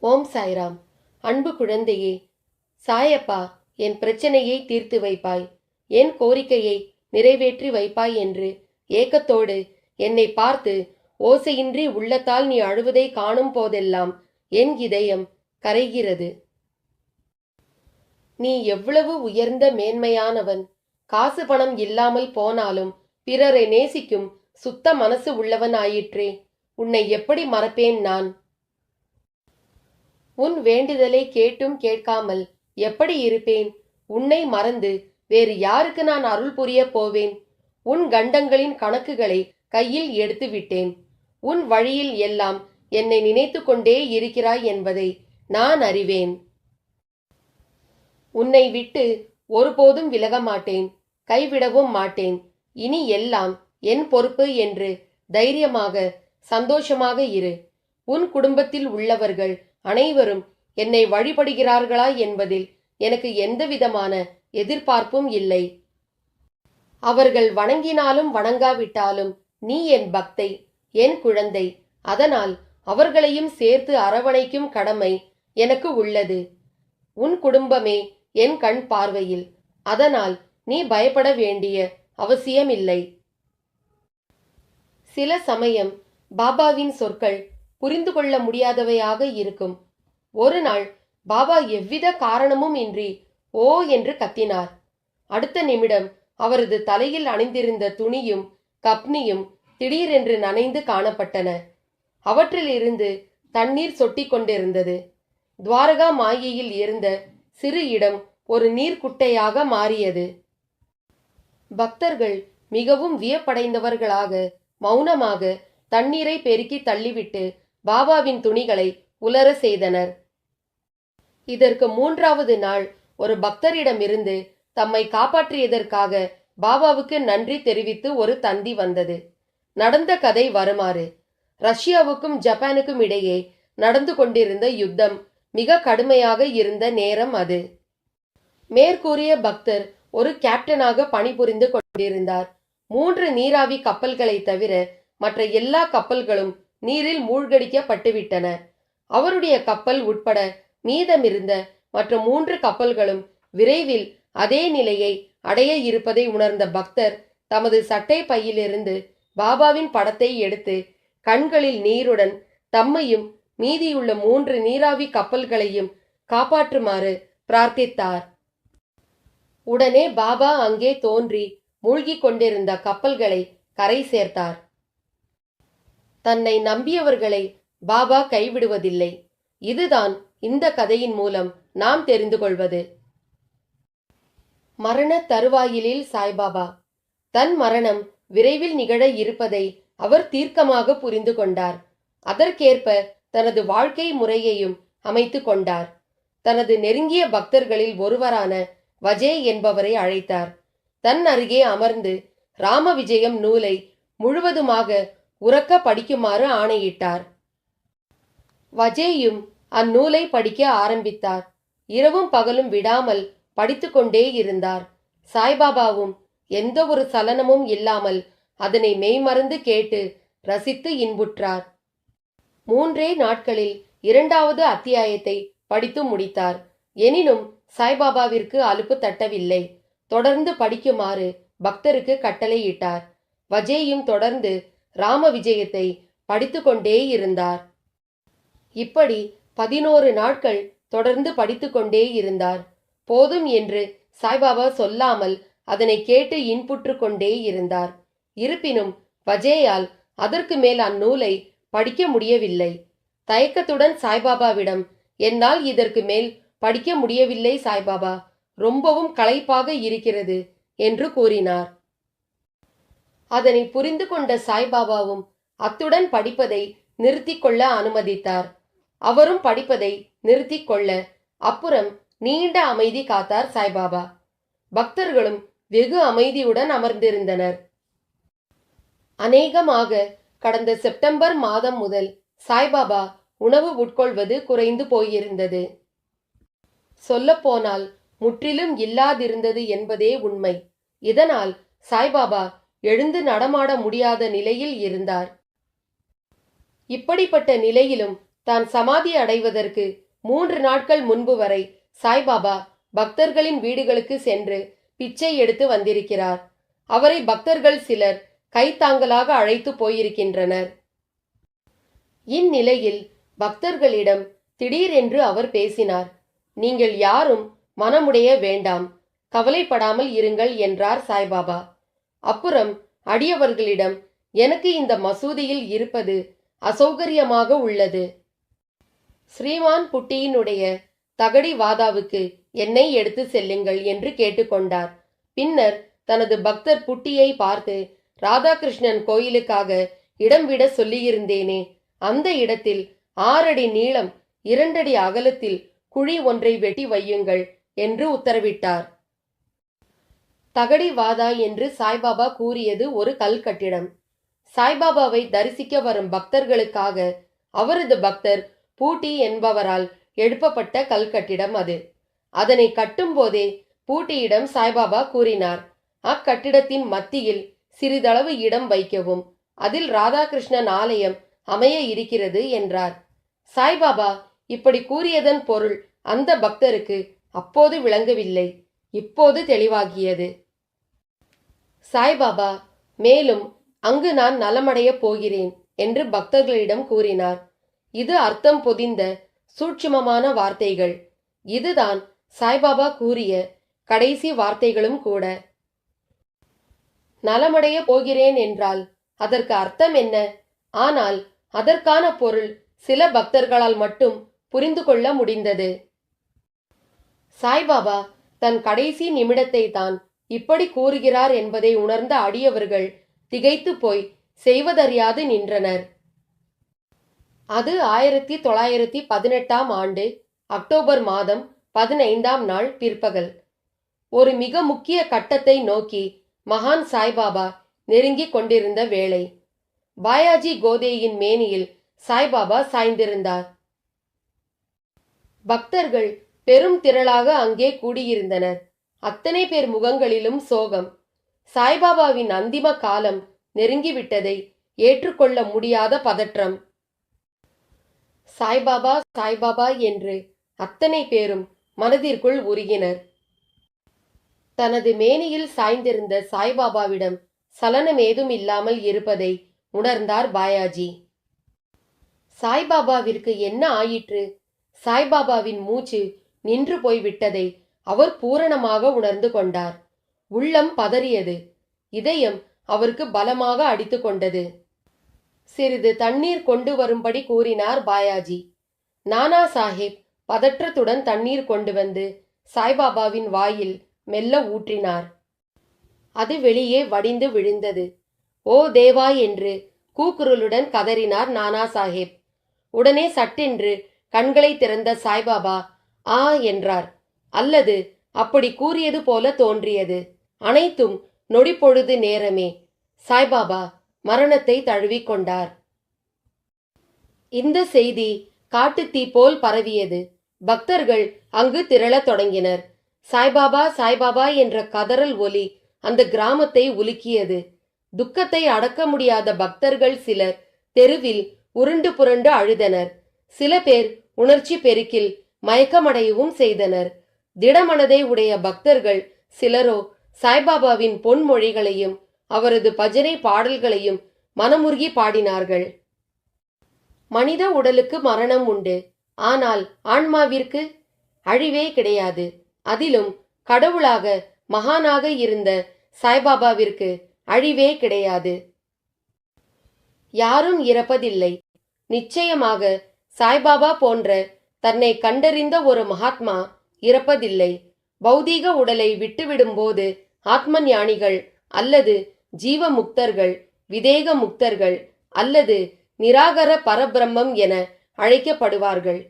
ஓம் சாய்ராம். அன்பு குழந்தையே சாயப்பா என் பிரச்சனையை தீர்த்து வைப்பாய். என் கோரிக்கையை நிறைவேற்றி வைப்பாய் என்று ஏக்கத்தோடு என்னை பார்த்து ஓசையின்றி உள்ளத்தால் நீ அழுவதை காணும் போதெல்லாம் என் இதயம் கரைகிறது. நீ எவ்வளவு உயர்ந்த மேன்மையானவன். காசு பணம் இல்லாமல் போனாலும் பிறரை நேசிக்கும் சுத்த மனசு உள்ளவன் ஆயிற்றே உன்னை எப்படி மறப்பேன் நான்? உன் வேண்டுதலை கேட்டும் கேட்காமல் எப்படி இருப்பேன்? உன்னை மறந்து வேறு யாருக்கு நான் அருள் புரிய போவேன்? உன் கண்டங்களின் கணக்குகளை கையில் எடுத்து விட்டேன். உன் வழியில் எல்லாம் என்னை நினைத்து கொண்டே இருக்கிறாய் என்பதை நான் அறிவேன். உன்னை விட்டு ஒருபோதும் விலக மாட்டேன் கைவிடவும் மாட்டேன். இனி எல்லாம் என் பொறுப்பு என்று தைரியமாக சந்தோஷமாக இரு. உன் குடும்பத்தில் உள்ளவர்கள் அனைவரும் என்னை வழிபடுகிறார்களா என்பதில் எனக்கு எந்தவிதமான எதிர்பார்ப்பும் இல்லை. அவர்கள் வணங்கினாலும் வணங்காவிட்டாலும் நீ என் பக்தை என் குழந்தை. அதனால் அவர்களையும் சேர்த்து அரவணைக்கும் கடமை எனக்கு உள்ளது. உன் குடும்பமே என் கண் பார்வையில். அதனால் நீ பயப்பட வேண்டிய அவசியமில்லை. சில சமயம் பாபாவின் சொற்கள் புரிந்து கொள்ள முடியாதவையாக இருக்கும். ஒரு நாள் பாபா எவ்வித காரணமும் இன்றி ஓ என்று கத்தினார். அடுத்த நிமிடம் அவரது தலையில் அணிந்திருந்த துணியும் கப்னியும் திடீரென்று நனைந்து காணப்பட்டன. அவற்றிலிருந்து தண்ணீர் சொட்டிக்கொண்டிருந்தது துவாரகா மாயையில் இருந்த சிறு இடம் ஒரு நீர்க்குட்டையாக மாறியது. பக்தர்கள் மிகவும் வியப்படைந்தவர்களாக மௌனமாக தண்ணீரை பெருக்கி தள்ளிவிட்டு பாபாவின் துணிகளை உலர செய்தனர். இதற்கு மூன்றாவது நாள் ஒரு பக்தரிடமிருந்து தம்மை காப்பாற்றியதற்காக பாபாவுக்கு நன்றி தெரிவித்து ஒரு தந்தி வந்தது. நடந்த கதை வருமாறு ரஷ்யாவுக்கும் ஜப்பானுக்கும் இடையே நடந்து கொண்டிருந்த யுத்தம் மிக கடுமையாக இருந்த நேரம் அது. மேற்கூறிய பக்தர் ஒரு கேப்டனாக பணிபுரிந்து கொண்டிருந்தார். மூன்று நீராவி கப்பல்களை தவிர மற்ற எல்லா கப்பல்களும் நீரில் மூழ்கடிக்கப்பட்டுவிட்டன. அவருடைய கப்பல் உட்பட மீதமிருந்த மற்ற மூன்று கப்பல்களும் விரைவில் அதே நிலையை அடைய இருப்பதை உணர்ந்த பக்தர் தமது சட்டை பையிலிருந்து பாபாவின் படத்தை எடுத்து கண்களில் நீருடன் தம்மையும் மீதியுள்ள மூன்று நீராவி கப்பல்களையும் காப்பாற்றுமாறு பிரார்த்தித்தார். உடனே பாபா அங்கே தோன்றி மூழ்கிக் கொண்டிருந்த கப்பல்களை கரை சேர்த்தார். தன்னை நம்பியவர்களை பாபா கைவிடுவதில்லை. இதுதான் இந்த கதையின் மூலம் நாம் தெரிந்து கொள்வது. மரண தருவாயிலில் சாய்பாபா தன் மரணம் விரைவில் நிகழ இருப்பதை அவர் தீர்க்கமாக புரிந்து கொண்டார். அதற்கேற்ப தனது வாழ்க்கை முறையையும் அமைத்து கொண்டார். தனது நெருங்கிய பக்தர்களில் ஒருவரான வஜே என்பவரை அழைத்தார். தன் அருகே அமர்ந்து ராம விஜயம் நூலை முழுவதுமாக உறக்க படிக்குமாறு ஆணையிட்டார். வஜேயும் அந்நூலை படிக்க ஆரம்பித்தார். இரவும் பகலும் விடாமல் படித்துக்கொண்டே இருந்தார். சாய்பாபாவும் எந்த ஒரு சலனமும் இல்லாமல் அதனை மெய்மறந்து கேட்டு ரசித்து இன்புற்றார். மூன்றே நாட்களில் இரண்டாவது அத்தியாயத்தை படித்து முடித்தார். எனினும் சாய்பாபாவிற்கு அலுப்பு தட்டவில்லை. தொடர்ந்து படிக்குமாறு பக்தருக்கு கட்டளையிட்டார். வஜேயும் தொடர்ந்து ராம விஜயத்தை படித்துக்கொண்டே இருந்தார். இப்படி பதினோரு நாட்கள் தொடர்ந்து படித்துக்கொண்டே இருந்தார். போதும் என்று சாய்பாபா சொல்லாமல் அதனை கேட்டு இன்புற்று கொண்டே இருந்தார். இருப்பினும் வஜேயால் அதற்கு மேல் அந்நூலை படிக்க முடியவில்லை. தயக்கத்துடன் சாய்பாபாவிடம் என்னால் இதற்கு மேல் படிக்க முடியவில்லை சாய்பாபா. ரொம்பவும் களைப்பாக இருக்கிறது என்று கூறினார். அதனை புரிந்து கொண்ட சாய்பாபாவும் அத்துடன் படிப்பதை நிறுத்திக் கொள்ள அனுமதித்தார். அவரும் படிப்பதை நிறுத்திக் கொள்ள அப்புறம் நீண்ட அமைதி காத்தார் சாய்பாபா. பக்தர்களும் வெகு அமைதியுடன் அமர்ந்திருந்தனர். அநேகமாக கடந்த செப்டம்பர் மாதம் முதல் சாய்பாபா உணவு உட்கொள்வது குறைந்து போயிருந்தது. சொல்லப்போனால் முற்றிலும் இல்லாதிருந்தது என்பதே உண்மை. இதனால் சாய்பாபா எழுந்து நடமாட முடியாத நிலையில் இருந்தார். இப்படிப்பட்ட நிலையிலும் தான் சமாதி அடைவதற்கு மூன்று நாட்கள் முன்பு வரை சாய்பாபா பக்தர்களின் வீடுகளுக்கு சென்று பிச்சை எடுத்து வந்திருக்கிறார். அவரை பக்தர்கள் சிலர் கைத்தாங்கலாக அழைத்து போயிருக்கின்றனர். இந்நிலையில் பக்தர்களிடம் திடீரென்று அவர் பேசினார். நீங்கள் யாரும் மனமுடைய வேண்டாம். கவலைப்படாமல் இருங்கள் என்றார் சாய்பாபா. அப்புறம் அடியவர்களிடம் எனக்கு இந்த மசூதியில் இருப்பது அசௌகரியமாக உள்ளது. ஸ்ரீமான் புட்டியினுடைய தகடி வாதாவுக்கு என்னை எடுத்து செல்லுங்கள் என்று கேட்டுக்கொண்டார். பின்னர் தனது பக்தர் புட்டியை பார்த்து ராதாகிருஷ்ணன் கோயிலுக்காக இடம் விட சொல்லியிருந்தேனே. அந்த இடத்தில் ஆறடி நீளம் இரண்டடி அகலத்தில் குழி ஒன்றை வெட்டி வையுங்கள் என்று உத்தரவிட்டார். தகடி வாதா என்று சாய்பாபா கூறியது ஒரு கல் கட்டிடம். சாய்பாபாவை தரிசிக்க வரும் பக்தர்களுக்காக அவரது பக்தர் பூட்டி என்பவரால் எழுப்பப்பட்ட கல் கட்டிடம் அது. அதனை கட்டும்போதே பூட்டியிடம் சாய்பாபா கூறினார். அக்கட்டிடத்தின் மத்தியில் சிறிதளவு இடம் வைக்கவும். அதில் ராதாகிருஷ்ணன் ஆலயம் அமைய இருக்கிறது என்றார். சாய்பாபா இப்படி கூறியதன் பொருள் அந்த பக்தருக்கு அப்போது விளங்கவில்லை. இப்போது தெளிவாகியது. சாய்பாபா மேலும் அங்கு நான் நலமடையப் போகிறேன் என்று பக்தர்களிடம் கூறினார். இது அர்த்தம் பொதிந்த சூட்சுமமான வார்த்தைகள். இதுதான் சாய்பாபா கூறிய கடைசி வார்த்தைகளும் கூட. நலமடைய போகிறேன் என்றால் அதற்கு அர்த்தம் என்ன? ஆனால் அதற்கான பொருள் சில பக்தர்களால் மட்டும் புரிந்து கொள்ள முடிந்தது. சாய்பாபா தன் கடைசி நிமிடத்தை தான் இப்படி கூறுகிறார் என்பதை உணர்ந்த அடியவர்கள் திகைத்து போய் செய்வதறியாது நின்றனர். அது ஆயிரத்தி தொள்ளாயிரத்தி பதினெட்டாம் ஆண்டு அக்டோபர் மாதம் பதினைந்தாம் நாள் பிற்பகல். ஒரு மிக முக்கிய கட்டத்தை நோக்கி மகான் சாய்பாபா நெருங்கிக் கொண்டிருந்த வேளை. பாயாஜி கோதேயின் மேனியில் சாய்பாபா சாய்ந்திருந்தார். பக்தர்கள் பெரும் திரளாக அங்கே கூடியிருந்தனர். அத்தனை பேர் முகங்களிலும் சோகம். சாய்பாபாவின் அந்திம காலம் நெருங்கிவிட்டதை ஏற்றுக்கொள்ள முடியாத பதற்றம். சாய்பாபா சாய்பாபா என்று அத்தனை பேரும் மனதிற்குள் உருகினர். தனது மேனியில் சாய்ந்திருந்த சாய்பாபாவிடம் சலனம் ஏதும் இல்லாமல் இருப்பதை உணர்ந்தார் பாயாஜி. சாய்பாபாவிற்கு என்ன ஆயிற்று? சாய்பாபாவின் மூச்சு நின்று போய்விட்டதை அவர் பூரணமாக உணர்ந்து கொண்டார். உள்ளம் பதறியது. இதயம் அவருக்கு பலமாக அடித்து கொண்டது. சிறிது தண்ணீர் கொண்டு வரும்படி கூறினார் பாயாஜி. நானா சாஹிப் பதற்றத்துடன் தண்ணீர் கொண்டு வந்து சாய்பாபாவின் வாயில் மெல்ல ஊற்றினார். அது வெளியே வடிந்து விழுந்தது. ஓ தேவா என்று கூக்குரலுடன் கதறினார் நானா சாஹேப் உடனே சட்டென்று கண்களை திறந்த சாய்பாபா ஆ என்றார். அல்லது அப்படி கூறியது போல தோன்றியது. அனைத்தும் நொடிப்பொழுது நேரமே சாய்பாபா மரணத்தை தழுவிக்கொண்டார் இந்த செய்தி காட்டுத்தீ போல் பரவியது. பக்தர்கள் அங்கு திரளத் தொடங்கினர். சாய்பாபா சாய்பாபா என்ற கதறல் ஒலி அந்த கிராமத்தை உலுக்கியது. துக்கத்தை அடக்க முடியாத பக்தர்கள் சிலர் தெருவில் உருண்டு புரண்டு அழுதனர். சில பேர் உணர்ச்சி பெருக்கில் மயக்கமடையவும் செய்தனர். திடமனதை உடைய பக்தர்கள் சிலரோ சாய்பாபாவின் பொன்மொழிகளையும் அவரது பஜனை பாடல்களையும் மனமுருகி பாடினார்கள். மனித உடலுக்கு மரணம் உண்டு. ஆனால் ஆன்மாவிற்கு அழிவே கிடையாது. அதிலும் கடவுளாக மகானாக இருந்த சாய்பாபாவிற்கு அழிவே கிடையாது. யாரும் இறப்பதில்லை. நிச்சயமாக சாய்பாபா போன்ற தன்னை கண்டறிந்த ஒரு மகாத்மா இறப்பதில்லை. பௌதீக உடலை விட்டுவிடும்போது ஆத்ம ஞானிகள் அல்லது ஜீவ முக்தர்கள் விதேக முக்தர்கள் அல்லது நிராகர பரபிரம்மம் என அழைக்கப்படுவார்கள்.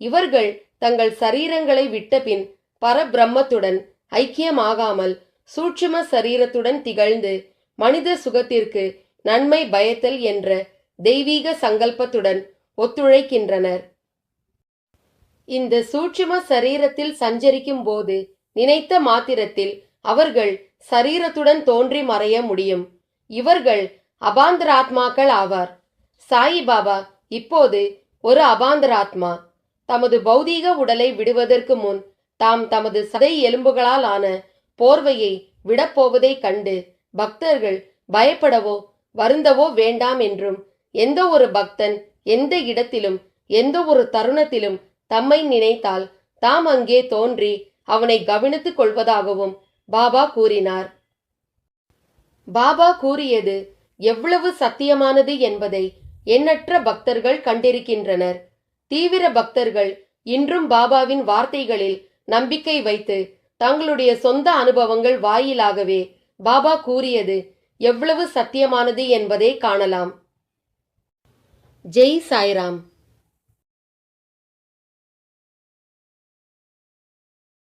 இவர்கள் தங்கள் சரீரங்களை விட்டபின் பரபிரம்மத்துடன் ஐக்கியமாகாமல் சூட்சும சரீரத்துடன் திகழ்ந்து மனித சுகத்திற்கு நன்மை பயத்தல் என்ற தெய்வீக சங்கல்பத்துடன் ஒத்துழைக்கின்றனர். இந்த சூட்சும சரீரத்தில் சஞ்சரிக்கும் போது நினைத்த மாத்திரத்தில் அவர்கள் சரீரத்துடன் தோன்றி மறைய முடியும். இவர்கள் அபாந்தராத்மாக்கள் ஆவார். சாயிபாபா இப்போது ஒரு அபாந்தராத்மா. தமது பௌதீக உடலை விடுவதற்கு முன் தாம் தமது சதை எலும்புகளால் ஆன போர்வையை விடப்போவதை கண்டு பக்தர்கள் பயப்படவோ வருந்தவோ வேண்டாம் என்றும் எந்த ஒரு பக்தன் எந்த இடத்திலும் எந்த ஒரு தருணத்திலும் தம்மை நினைத்தால் தாம் அங்கே தோன்றி அவனை கவனித்துக் கொள்வதாகவும் பாபா கூறினார். பாபா கூறியது எவ்வளவு சத்தியமானது என்பதை எண்ணற்ற பக்தர்கள் கண்டிருக்கின்றனர். தீவிர பக்தர்கள் இன்றும் பாபாவின் வார்த்தைகளில் நம்பிக்கை வைத்து தங்களுடைய சொந்த அனுபவங்கள் வாயிலாகவே பாபா கூறியது எவ்வளவு சத்தியமானது என்பதை காணலாம். ஜெய் சாய்ராம்.